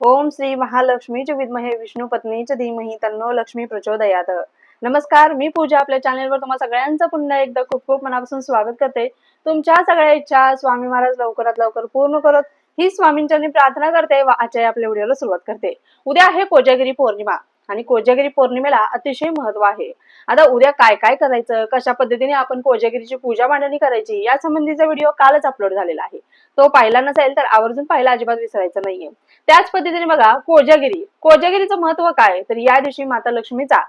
ओम श्री महालक्ष्मी च विद्महे विष्णू पत्नी च धीमही तन्नो लक्ष्मी प्रचोदयात. नमस्कार मी पूजा आपल्या चॅनेलवर तुम्हा सगळ्यांचं पुन्हा एकदा खूप खूप मनापासून स्वागत करते. तुमच्या सगळ्या इच्छा स्वामी महाराज लवकरात लवकर पूर्ण करत ही स्वामींच्या प्रार्थना करते व आजच्या आपल्या व्हिडिओला सुरुवात करते. उद्या आहे कोजागिरी पौर्णिमा. आणि कोजागिरी पौर्णिमेला अतिशय महत्त्व आहे. आता उद्या काय काय करायचं? कशा पद्धतीने आपण कोजागिरीची पूजा मांडणी करायची? या संबंधीचा व्हिडिओ कालच अपलोड झालेला आहे. तो पाहिला नसेल तर आवर्जून पाहिला अजिबात विसरायचं नाहीये. त्याच पद्धतीने बघा कोजागिरी. कोजागिरीचं महत्त्व काय? तर या दिवशी माता लक्ष्मीचा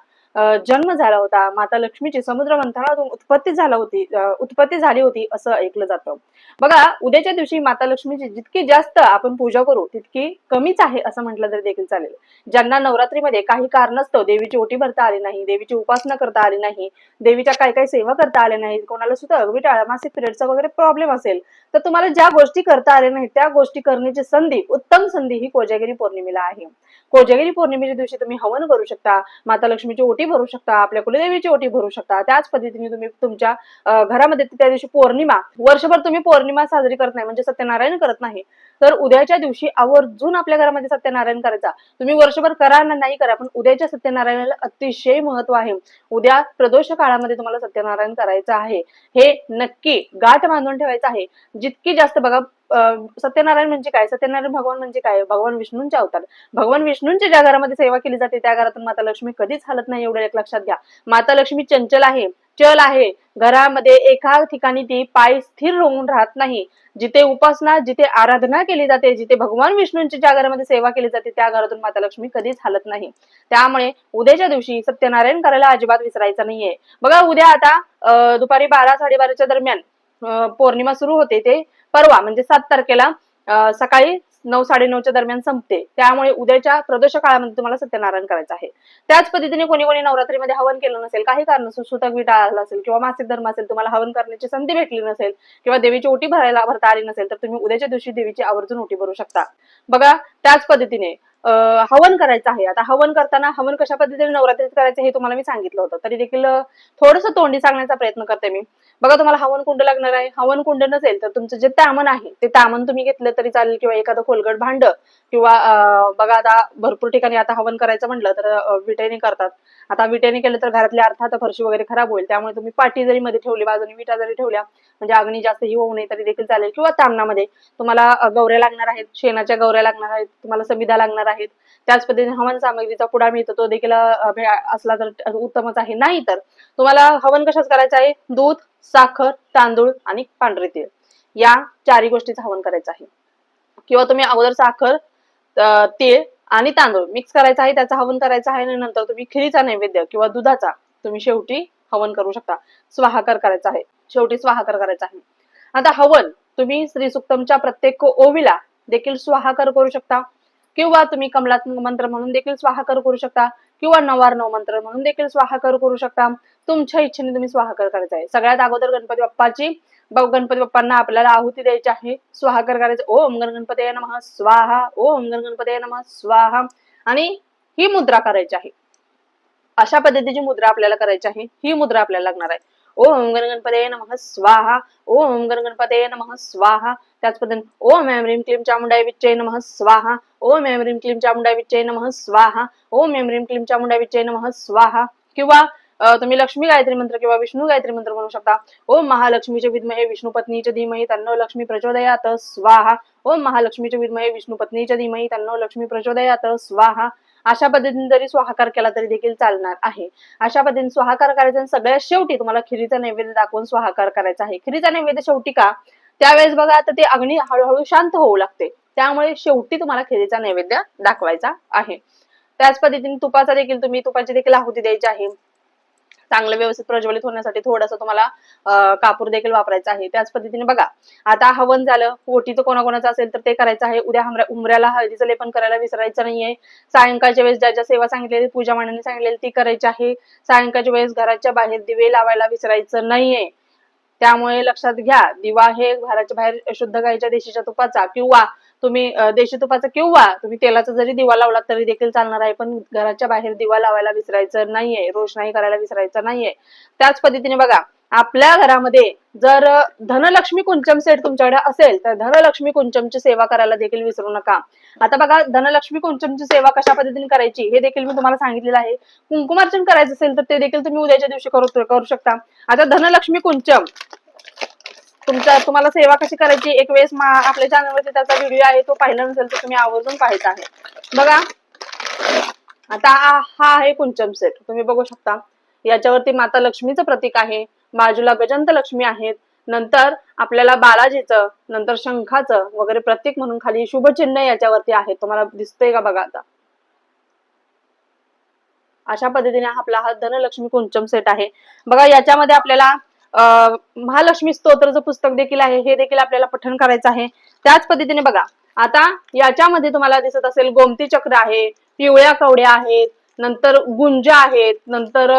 जन्म झाला होता. माता लक्ष्मीची समुद्र मंथनातून उत्पत्ती झाला होती उत्पत्ती झाली होती असं ऐकलं जातं. बघा उद्याच्या दिवशी माता लक्ष्मीची जितकी जास्त आपण पूजा करू तितकी कमीच आहे असं म्हटलं तरी देखील चालेल. ज्यांना नवरात्रीमध्ये काही कारणास्तव देवीची ओटी भरता आली नाही देवीची उपासना करता आली नाही देवीच्या काही काही सेवा करता आल्या नाहीत कोणाला सुद्धा अगदी मासिक पिरियडचा वगैरे प्रॉब्लेम असेल तर तुम्हाला ज्या गोष्टी करता आल्या नाहीत त्या गोष्टी करण्याची संधी उत्तम संधी ही कोजागिरी पौर्णिमेला आहे. कोजागिरी पौर्णिमेच्या दिवशी तुम्ही हवन करू शकता. माता लक्ष्मीची ओटी भरू शकता आपल्या कुलदेवीची ओटी भरू शकता. त्याच पद्धतीने तुम्ही तुमच्या घरामध्ये त्या दिवशी पौर्णिमा वर्षभर तुम्ही पौर्णिमा साजरी करत नाही म्हणजे सत्यनारायण करत नाही. तर उद्याच्या दिवशी आवर्जून आपल्या घरामध्ये सत्यनारायण करायचा. तुम्ही वर्षभर करा ना नाही करा पण उद्याच्या सत्यनारायणाला अतिशय महत्त्व आहे. उद्या प्रदोष काळामध्ये तुम्हाला सत्यनारायण करायचं आहे. हे नक्की गाठ बांधून ठेवायचं आहे. जितकी जास्त बघा सत्यनारायण म्हणजे काय? सत्यनारायण भगवान म्हणजे काय? भगवान विष्णूंचे अवतार. भगवान विष्णूंच्या ज्या घरामध्ये सेवा केली जाते त्या घरातून माता लक्ष्मी कधीच हलत नाही एवढं एक लक्षात घ्या. माता लक्ष्मी चंचल आहे चल आहे. घरामध्ये एका ठिकाणी ती पाय स्थिर होऊन राहत नाही. जिथे उपासना जिथे आराधना केली जाते जिथे भगवान विष्णूंची ज्या घरामध्ये सेवा केली जाते त्या घरातून माता लक्ष्मी कधीच हलत नाही. त्यामुळे उद्याच्या दिवशी सत्यनारायण करायला अजिबात विसरायचं नाहीये. बघा उद्या आता अं, दुपारी बारा साडेबाराच्या दरम्यान पौर्णिमा सुरू होते ते परवा म्हणजे सात तारखेला अं, सकाळी नऊ साडेनऊच्या दरम्यान संपते. त्यामुळे उद्याच्या प्रदोष काळामध्ये तुम्हाला सत्यनारायण करायचं आहे. त्याच पद्धतीने कोणी कोणी नवरात्रीमध्ये हवन केलं नसेल काही कारण सुतक विटा आला असेल किंवा मासिक धर्म असेल तुम्हाला हवन करण्याची संधी भेटली नसेल किंवा देवीची ओटी भरायला भरता आली नसेल तर तुम्ही उद्याच्या दिवशी देवीची आवर्जून ओटी भरू शकता. बघा त्याच पद्धतीने हवन करायचं आहे. आता हवन करताना हवन कशा पद्धतीने नवरात्रीत करायचं हे तुम्हाला मी सांगितलं होतं. तरी देखील थोडस तोंडी सांगण्याचा प्रयत्न करते मी. बघा तुम्हाला हवन कुंड लागणार आहे. हवन कुंड नसेल तर तुमचं जे तामन आहे ते तामन तुम्ही घेतलं तरी चालेल किंवा एखादं खोलगट भांड किंवा बघा आता भरपूर ठिकाणी आता हवन करायचं म्हटलं तर विटेने करतात. आता विटेने केलं तर घरातल्या अर्थात फरशी वगैरे खराब होईल. त्यामुळे तुम्ही पाटी जरी मध्ये ठेवली बाजूने विटा जरी ठेवल्या म्हणजे अग्नी जास्त ही होऊ नये तरी देखील चालेल. किंवा तामणामध्ये तुम्हाला गौऱ्या लागणार आहेत शेणाच्या गौऱ्या लागणार आहेत तुम्हाला समिधा लागणार आहे. आहेत. त्याच पद्धतीने हवन सामग्रीचा पुडा मिळतो तो देखील असला तर उत्तमच आहे. नाही तर तुम्हाला हवन कशाच करायचं आहे? दूध साखर तांदूळ आणि पांढरे तीळ. या चारही गोष्टीचं हवन करायचं आहे. किंवा तुम्ही अगोदर साखर तीळ आणि तांदूळ मिक्स करायचा आहे त्याचं हवन करायचं आहे आणि नंतर तुम्ही खिरीचा नैवेद्य किंवा दुधाचा तुम्ही शेवटी हवन करू शकता. स्वाहाकार करायचा आहे. शेवटी स्वाहाकार करायचा आहे. आता हवन तुम्ही श्री सुक्तमच्या प्रत्येक ओवीला देखील स्वाहाकार करू शकता. किंवा तुम्ही कमलात्मक मंत्र म्हणून देखील स्वाहाकर करू शकता किंवा नवार नव मंत्र म्हणून देखील स्वाहाकर करू शकता. तुमच्या इच्छेने तुम्ही स्वाहाकर करायचा आहे. सगळ्यात अगोदर गणपती बाप्पाची गणपती बाप्पांना आपल्याला आहुती द्यायची आहे. स्वाहाकर करायचं. ओम गण गणपती स्वाहा. ओम गण नम. स्वाहा. आणि ही मुद्रा करायची आहे. अशा पद्धतीची मुद्रा आपल्याला करायची आहे ही मुद्रा आपल्याला लागणार आहे. ओम गण गणपते नमः. स्वाहा. ओम गण गणपते नमः. स्वाहा. त्याच पद्धतीने ओम ऐम ह्रीम क्लीम चामुंडाय विच्चय नमः. स्वाहा. ओम एम ह्रीम क्लीम चामुंडा विच्चय नमः स्वाहा। ओम एम ह्रीम क्लीम चामुंडा विच्चय नमः स्वाहा। किंवा तुम्ही लक्ष्मी गायत्री मंत्र किंवा विष्णू गायत्री मंत्र म्हणू शकता. ओम महालक्ष्मीचे विद्महे विष्णू पत्नीचे धीमही तन्नो लक्ष्मी प्रचोदयात स्वाहा। ओम महालक्ष्मीचे विद्महे विष्णू पत्नीच्या धीमही तन्नो लक्ष्मी प्रचोदयात स्वाहा। अशा पद्धतीने जरी स्वाहाकार केला तरी देखील चालणार आहे. अशा पद्धतीने स्वाहाकार करायचा आणि सगळ्यात शेवटी तुम्हाला खिरीचा नैवेद्य दाखवून स्वाहाकार करायचा आहे. खिरीचा नैवेद्य शेवटी का? त्यावेळेस बघा आता ते अग्नी हळूहळू शांत होऊ लागते. त्यामुळे शेवटी तुम्हाला खिरीचा नैवेद्य दाखवायचा आहे. त्याच पद्धतीने तुपाचा देखील तुम्ही तुपाची देखील आहुती द्यायची आहे. चांगलं व्यवस्थित प्रज्वलित होण्यासाठी थोडंसं तुम्हाला कापूर देखील वापरायचा आहे. त्याच पद्धतीने बघा आता हवन झालं ओटीचं कोणाकोणाचं असेल तर ते करायचं आहे. उद्या हमऱ्या उमऱ्याला हळदीचं लेपन करायला विसरायचं नाहीये. सायंकाळच्या वेळेस ज्या ज्या सेवा सांगितलेली पूजा मांडणी सांगितलेली ती करायची आहे. सायंकाळच्या वेळेस घराच्या बाहेर दिवे लावायला विसरायचं नाहीये. त्यामुळे लक्षात घ्या दिवा हे घराच्या बाहेर शुद्ध गाईच्या देशीच्या तुपाचा किंवा तुम्ही देशी तुपाचा किंवा तुम्ही तेलाचा जरी दिवा लावला तरी देखील चालणार आहे. पण घराच्या बाहेर दिवा लावायला विसरायचं नाहीये रोषणाई करायला विसरायचं नाहीये. त्याच पद्धतीने बघा आपल्या घरामध्ये जर धनलक्ष्मी कुंचम सेट तुमच्याकडे असेल तर धनलक्ष्मी कुंचमची सेवा करायला देखील विसरू नका. आता बघा धनलक्ष्मी कुंचमची सेवा कशा पद्धतीने करायची हे देखील मी तुम्हाला सांगितलेलं आहे. कुंकुमार्चन करायचं असेल तर ते देखील तुम्ही उद्याच्या दिवशी करू करू शकता. आता धनलक्ष्मी कुंचम तुमच्या तुम्हाला सेवा कशी करायची? एक वेळेस आपल्या चॅनलवरती त्याचा व्हिडिओ आहे तो पाहिला नसेल तर तुम्ही आवर्जून पाहायचा आहे. बघा. आता हा आहे कुंचम सेट तुम्ही बघू शकता. याच्यावरती माता लक्ष्मीचं प्रतीक आहे. बाजूला गजंत लक्ष्मी आहेत. नंतर आपल्याला बालाजीचं नंतर शंखाचं वगैरे प्रतीक म्हणून खाली शुभचिन्ह याच्यावरती आहे. तुम्हाला दिसतंय का बघा आता? अशा पद्धतीने हा आपला हा धनलक्ष्मी कुंचम सेट आहे. बघा याच्यामध्ये आपल्याला महालक्ष्मी स्तोत्रचं पुस्तक देखील आहे हे देखील आपल्याला पठण करायचं आहे. त्याच पद्धतीने बघा आता याच्यामध्ये तुम्हाला दिसत असेल गोमती चक्र आहे पिवळ्या कवड्या आहेत नंतर गुंज आहेत नंतर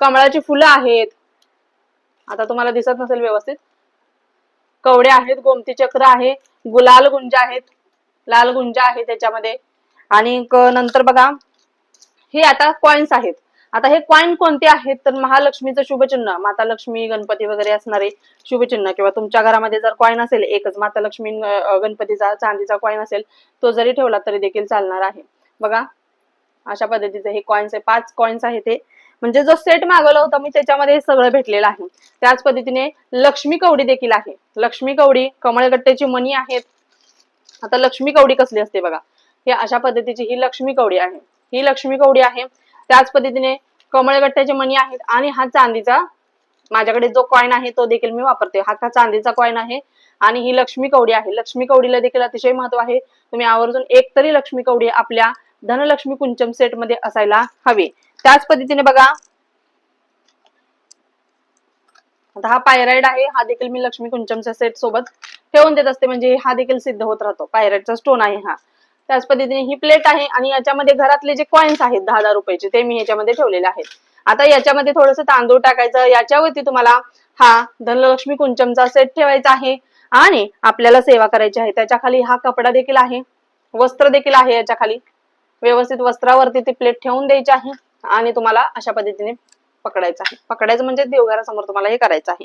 कमळाची फुलं आहेत. आता तुम्हाला दिसत नसेल व्यवस्थित? कवडे आहेत गोमती चक्र आहे गुलाल गुंज आहेत लाल गुंज आहे त्याच्यामध्ये. आणि नंतर बघा हे आता कॉइन्स आहेत. आता हे कॉइन कोणते आहेत? तर महालक्ष्मीचं शुभचिन्ह माता लक्ष्मी गणपती वगैरे असणारे शुभचिन्ह किंवा तुमच्या घरामध्ये जर कॉइन असेल एकच माता लक्ष्मी गणपतीचा चांदीचा कॉइन असेल तो जरी ठेवला तरी देखील चालणार आहे. बघा अशा पद्धतीचे हे कॉइन्स आहे. पाच कॉइन्स आहे ते म्हणजे जो सेट मागवला होता मी त्याच्यामध्ये हे सगळं भेटलेलं आहे. त्याच पद्धतीने लक्ष्मी कवडी देखील आहे. लक्ष्मी कवडी कमळगट्ट्याची मणी आहेत. आता लक्ष्मी कवडी कसली असते बघा. हे अशा पद्धतीची ही लक्ष्मी कवडी आहे. ही लक्ष्मी कवडी आहे. त्याच पद्धतीने कमळगट्ट्याचे मणी आहेत आणि हा चांदीचा माझ्याकडे जो कॉइन आहे तो देखील मी वापरते हा का चांदीचा कॉइन आहे आणि ही लक्ष्मी कवडी आहे. लक्ष्मी कवडीला देखील अतिशय महत्त्व आहे. तुम्ही आवर्जून एक तरी लक्ष्मी कवडी आपल्या धनलक्ष्मी कुंचम सेटमध्ये असायला हवी. त्याच पद्धतीने बघा आता हा पायराईड आहे. हा देखील मी लक्ष्मी कुंचमच्या सेट सोबत ठेवून देत असते. म्हणजे हा देखील सिद्ध होत राहतो. पायराईडचा स्टोन आहे हा. त्याच पद्धतीने ही प्लेट आहे आणि याच्यामध्ये घरातले जे कॉइन्स आहेत दहा दहा रुपयाचे ते मी याच्यामध्ये ठेवलेले आहेत. आता याच्यामध्ये थोडस तांदूळ टाकायचं याच्यावरती तुम्हाला हा धनलक्ष्मी कुंचमचा सेट ठेवायचा आहे आणि आपल्याला सेवा करायची आहे. त्याच्याखाली हा कपडा देखील आहे वस्त्र देखील आहे याच्या खाली व्यवस्थित वस्त्रावरती ती प्लेट ठेवून द्यायची आहे आणि तुम्हाला अशा पद्धतीने पकडायचं आहे. पकडायचं म्हणजे देवघरासमोर तुम्हाला हे करायचं आहे.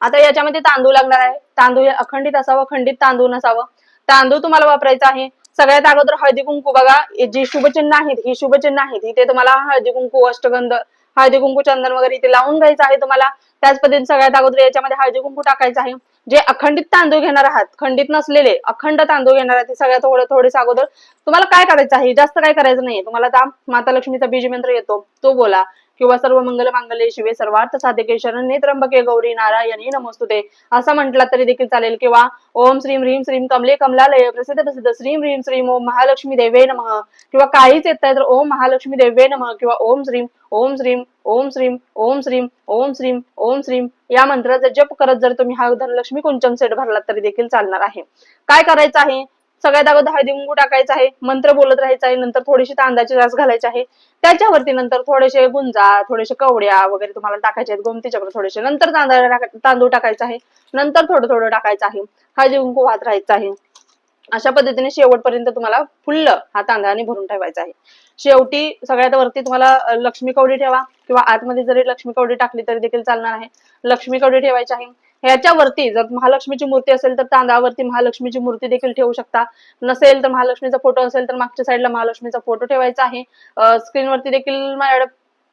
आता याच्यामध्ये तांदूळ लागणार आहे. तांदूळ अखंडित असावं खंडित तांदूळ नसावं. तांदूळ तुम्हाला वापरायचा आहे. सगळ्यात अगोदर हळदी कुंकू बघा. जी शुभचिन्ह आहेत ही शुभचिन्ह आहेत इथे तुम्हाला हळदी कुंकू अष्टगंध हळदी कुंकू चंदन वगैरे इथे लावून घ्यायचं आहे तुम्हाला. त्याच पद्धतीने सगळ्यात अगोदर याच्यामध्ये हळदी कुंकू टाकायचं आहे. जे अखंडित तांदूळ घेणार आहात खंडित नसलेले अखंड तांदूळ घेणार आहात सगळ्यात थोडं थोडेस अगोदर तुम्हाला काय करायचं आहे? जास्त काय करायचं नाही तुम्हाला आता माता लक्ष्मीचा बीज मंत्र येतो. तो बोला. किंवा सर्व मंगल मांगले शिवे सर्वार्थ साधिके शरण्ये त्र्यंबके गौरी नारायणी नमस्तुते. असं म्हटलं तरी देखील चालेल. किंवा ओम श्रीम ह्रीम श्रीम कमले कमलालय प्रसिद्ध प्रसिद्ध श्रीम ह्रीम श्रीम ओम महालक्ष्मी देवे नमः. किंवा काहीच येत तर ओम महालक्ष्मी देवे नमः. किंवा ओम श्रीम ओम श्रीम ओम श्रीम ओम श्रीम ओम श्रीम ओम श्रीम या मंत्राचा जप करत जर तुम्ही हा धनलक्ष्मी कुंचम सेट भरलात तरी देखील चालणार आहे. काय करायचं आहे? सगळ्यात अगोदर हळदी मुंगू टाकायचं आहे मंत्र बोलत राहायचं आहे नंतर थोडीशी तांदळाची रास घालायची आहे. त्याच्यावरती नंतर थोडेसे गुंजा थोडेसे कवड्या वगैरे तुम्हाला टाकायचे आहेत गोमती चक्र थोडेसे. नंतर तांदळ तांदूळ टाकायचं आहे. नंतर थोडं थोडं टाकायचं आहे. हळदी कुंकू वाहत राहायचं आहे. अशा पद्धतीने शेवटपर्यंत तुम्हाला फुल्ल हा तांदळाने भरून ठेवायचा आहे. शेवटी सगळ्यात वरती तुम्हाला लक्ष्मी कवडी ठेवा किंवा आतमध्ये जरी लक्ष्मी कवडी टाकली तरी देखील चालणार आहे. लक्ष्मी कवडी ठेवायची आहे. ह्याच्यावरती जर महालक्ष्मीची मूर्ती असेल तर तांदळावरती महालक्ष्मीची मूर्ती देखील ठेवू शकता. नसेल तर महालक्ष्मीचा फोटो असेल तर मागच्या साईडला महालक्ष्मीचा फोटो ठेवायचा आहे. स्क्रीनवरती देखील माझ्याकडे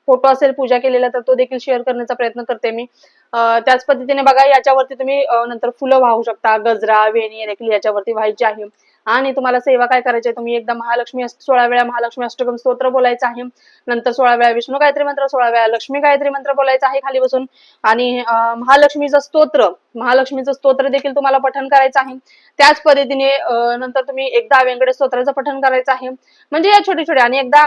फोटो असेल पूजा केलेला तर तो देखील शेअर करण्याचा प्रयत्न करते मी. त्याच पद्धतीने बघा याच्यावरती तुम्ही नंतर फुलं वाहू शकता. गजरा वेणी देखील याच्यावरती व्हायची आहे. आणि तुम्हाला सेवा काय करायची आहे तुम्ही एकदा महालक्ष्मी सोळा वेळा महालक्ष्मी अष्टकम स्तोत्र बोलायचं आहे. नंतर सोळा वेळा विष्णू गायत्री मंत्र सोळा वेळा लक्ष्मी गायत्री मंत्र बोलायचं आहे खाली बसून. आणि महालक्ष्मीचं स्तोत्र महालक्ष्मीचं स्तोत्र देखील तुम्हाला पठण करायचं आहे. त्याच पद्धतीने नंतर तुम्ही एकदा व्यंकटेश स्तोत्राचं पठण करायचं आहे. म्हणजे या छोटे छोटे आणि एकदा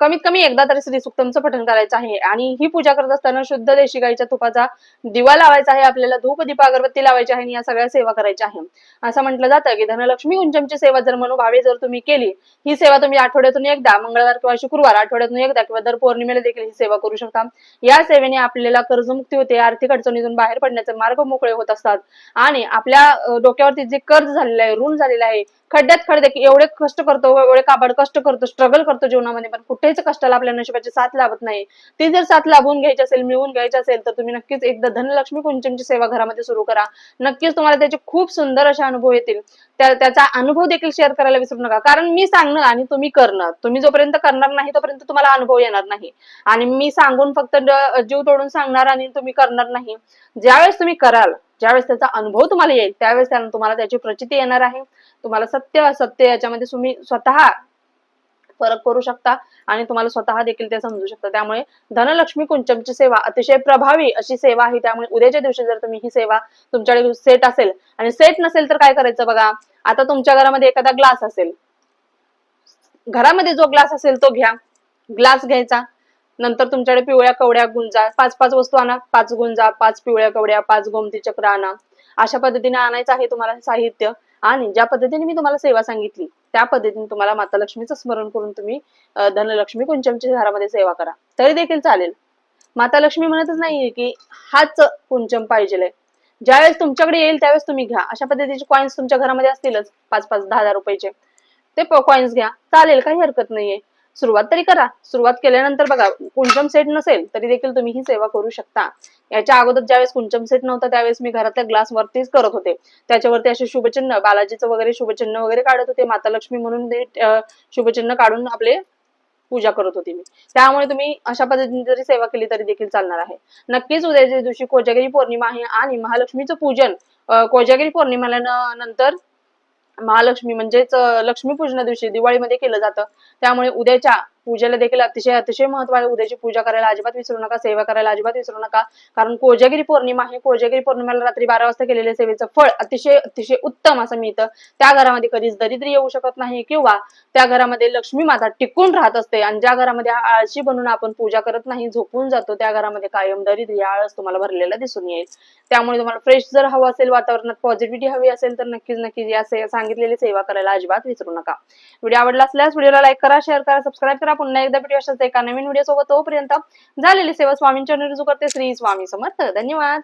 कमीत कमी एकदा तरी श्री सुक्तमचं पठण करायचं आहे. आणि ही पूजा करत असताना शुद्ध देशी गाईच्या तुपाचा दिवा लावायचा आहे. आपल्याला धूप दीप अगरबत्ती लावायची आहे आणि या सगळ्या सेवा करायच्या आहे. असं म्हटलं जातं की धनलक्ष्मी कुंचमची सेवा जर मनोभावे जर तुम्ही केली ही सेवा तुम्ही आठवड्यातून एकदा मंगळवार किंवा शुक्रवार आठवड्यातून एकदा किंवा दर पौर्णिमेला देखील ही सेवा करू शकता. या सेवेने आपल्याला कर्जमुक्ती होते आर्थिक अडचणीतून बाहेर पडण्याचे मार्ग मोकळे होत असतात. आणि आपल्या डोक्यावरती जे कर्ज झालेलं आहे ऋण झालेलं आहे खड्ड्यात खड्डे एवढे कष्ट करतो एवढे काबाड कष्ट करतो स्ट्रगल करतो जीवनामध्ये पण कुठे कुठेच कष्टाला आपल्या नशिबाची साथ लाभत नाही. ती जर साथ लाभून घ्यायची असेल मिळवून घ्यायची असेल तर तुम्ही नक्कीच एकदा धनलक्ष्मी कुंचनची सेवा घरामध्ये सुरू करा. नक्कीच तुम्हाला त्याचे खूप सुंदर असे अनुभव येतील. त्याचा अनुभव देखील शेअर करायला विसरू नका. कारण मी सांगणं आणि तुम्ही करणं तुम्ही जोपर्यंत करणार नाही तोपर्यंत तुम्हाला अनुभव येणार नाही. आणि मी सांगून फक्त जीव तोडून सांगणार आणि तुम्ही करणार नाही. ज्यावेळेस तुम्ही कराल ज्यावेळेस त्याचा अनुभव तुम्हाला येईल त्यावेळेस त्यानं तुम्हाला त्याची प्रचिती येणार आहे. तुम्हाला सत्य असत्य याच्यामध्ये तुम्ही स्वतः फरक करू शकता आणि तुम्हाला स्वतः देखील ते समजू शकता. त्यामुळे धनलक्ष्मी कुंचमची सेवा अतिशय प्रभावी अशी सेवा आहे. त्यामुळे उद्याच्या दिवशी जर तुम्ही ही सेवा तुमच्याकडे सेट असेल आणि सेट नसेल तर काय करायचं बघा? आता तुमच्या घरामध्ये एखादा ग्लास असेल. घरामध्ये जो ग्लास असेल तो घ्या. ग्लास घ्यायचा. नंतर तुमच्याकडे पिवळ्या कवड्या गुंजा पाच पाच वस्तू आणा. पाच गुंजा पाच पिवळ्या कवड्या पाच गोमती चक्र आणा. अशा पद्धतीने आणायचं आहे तुम्हाला साहित्य. आणि ज्या पद्धतीने मी तुम्हाला सेवा सांगितली त्या पद्धतीने तुम्हाला माता लक्ष्मीचं स्मरण करून तुम्ही धनलक्ष्मी कुंचमच्या घरामध्ये सेवा करा. तरी देखील चालेल. माता लक्ष्मी म्हणतच नाहीये की हाच कुंचम पाहिजे ज्यावेळेस तुमच्याकडे येईल त्यावेळेस तुम्ही घ्या. अशा पद्धतीचे कॉइन्स तुमच्या घरामध्ये असतीलच पाच पाच दहा हजार रुपयाचे. ते कॉइन्स घ्या. चालेल काही हरकत नाहीये. सुरुवात तरी करा. सुरुवात केल्यानंतर बघा कुंचम सेट नसेल तरी देखील तुम्ही ही सेवा करू शकता. याच्या अगोदर ज्यावेळेस कुंचम सेट नव्हता त्यावेळेस मी घरातल्या ग्लास वरतीच करत होते. त्याच्यावरती असे शुभचिन्ह बालाजीचं वगैरे शुभचिन्ह वगैरे काढत होते. माता लक्ष्मी म्हणून ते शुभचिन्ह काढून आपले पूजा करत होती मी. त्यामुळे तुम्ही अशा पद्धतीने जरी सेवा केली तरी देखील चालणार आहे. नक्कीच उद्याच्या दिवशी कोजागिरी पौर्णिमा आहे आणि महालक्ष्मीचं पूजन कोजागिरी पौर्णिमेला नंतर महालक्ष्मी म्हणजेच लक्ष्मीपूजना दिवशी दिवाळीमध्ये केलं जातं. त्यामुळे उद्याच्या पूजेला देखील अतिशय अतिशय महत्त्व आहे. उद्याची पूजा करायला अजिबात विसरू नका. सेवा करायला अजिबात विसरू नका. कारण कोजागिरी पौर्णिमा आहे. कोजागिरी पौर्णिमेला रात्री बारा वाजता केलेल्या सेवेचं फळ अतिशय अतिशय उत्तम असं मिळतं. त्या घरामध्ये कधीच दरिद्री येऊ शकत नाही किंवा त्या घरामध्ये लक्ष्मी माता टिकून राहत असते आणि ज्या घरामध्ये आळशी बनून आपण पूजा करत नाही झोपून जातो त्या घरामध्ये कायम दरिद्री आळस तुम्हाला भरलेला दिसून येईल. त्यामुळे तुम्हाला फ्रेश जर हवं असेल वातावरणात पॉझिटिव्हिटी हवी असेल तर नक्कीच नक्कीच या सांगितलेली सेवा करायला अजिबात विसरू नका. व्हिडिओ आवडला असल्यास व्हिडिओला लाईक करा शेअर करा सबस्क्राईब करा. पुन्हा एकदा भेटू अशाच एका नवीन व्हिडिओ सोबत तोपर्यंत झालेली सेवा स्वामींच्या रुजू करते. श्री स्वामी समर्थ. धन्यवाद.